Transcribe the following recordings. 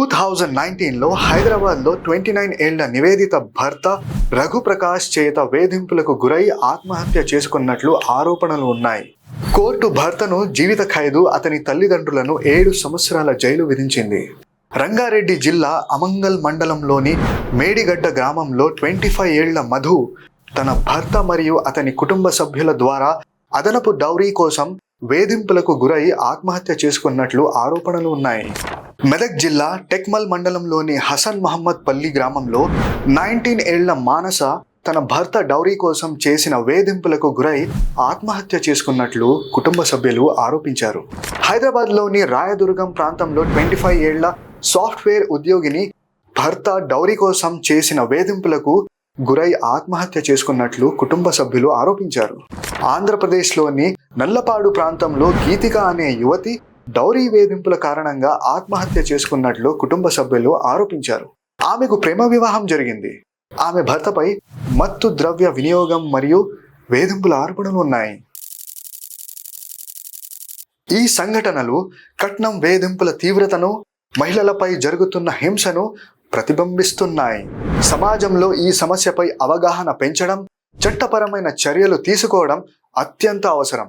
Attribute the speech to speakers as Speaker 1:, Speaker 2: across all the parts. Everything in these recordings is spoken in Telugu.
Speaker 1: టూ థౌజండ్ నైన్టీన్లో హైదరాబాద్లో ట్వంటీ నైన్ ఏళ్ళ నివేదిత భర్త రఘుప్రకాష్ చేత వేధింపులకు గురై ఆత్మహత్య చేసుకున్నట్లు ఆరోపణలు ఉన్నాయి. కోర్టు భర్తను జీవిత ఖైదు అతని తల్లిదండ్రులను ఏడు సంవత్సరాల జైలు విధించింది. రంగారెడ్డి జిల్లా అమంగల్ మండలంలోని మేడిగడ్డ గ్రామంలో ట్వంటీ ఫైవ్ ఏళ్ళ మధు తన భర్త మరియు అతని కుటుంబ సభ్యుల ద్వారా అదనపు డౌరీ కోసం వేధింపులకు గురై ఆత్మహత్య చేసుకున్నట్లు ఆరోపణలు ఉన్నాయి. మెదక్ జిల్లా టెక్మల్ మండలంలోని హసన్ మహమ్మద్ పల్లి గ్రామంలో నైన్టీన్ ఏళ్ళ మానస తన భర్త డౌరీ కోసం చేసిన వేధింపులకు గురై ఆత్మహత్య చేసుకున్నట్లు కుటుంబ సభ్యులు ఆరోపించారు. హైదరాబాద్లోని రాయదుర్గం ప్రాంతంలో ట్వంటీ ఫైవ్ ఏళ్ళ సాఫ్ట్వేర్ ఉద్యోగిని భర్త డౌరీ కోసం చేసిన వేధింపులకు గురై ఆత్మహత్య చేసుకున్నట్లు కుటుంబ సభ్యులు ఆరోపించారు. ఆంధ్రప్రదేశ్లోని నల్లపాడు ప్రాంతంలో గీతిక అనే యువతి డౌరీ వేధింపుల కారణంగా ఆత్మహత్య చేసుకున్నట్లు కుటుంబ సభ్యులు ఆరోపించారు. ఆమెకు ప్రేమ వివాహం జరిగింది. ఆమె భర్తపై మత్తు ద్రవ్య వినియోగం మరియు వేధింపుల ఆరోపణలు ఉన్నాయి. ఈ సంఘటనలు కట్నం వేధింపుల తీవ్రతను మహిళలపై జరుగుతున్న హింసను ప్రతిబింబిస్తున్నాయి. సమాజంలో ఈ సమస్యపై అవగాహన పెంచడం చట్టపరమైన చర్యలు తీసుకోవడం అత్యంత అవసరం.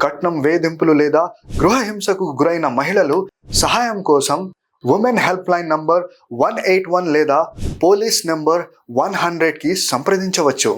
Speaker 1: కట్నం వేధింపులు లేదా గృహ హింసకు గురైన మహిళలు సహాయం కోసం women help line number one eight one లేదా పోలీస్ నెంబర్ వన్ హండ్రెడ్కి సంప్రదించవచ్చు.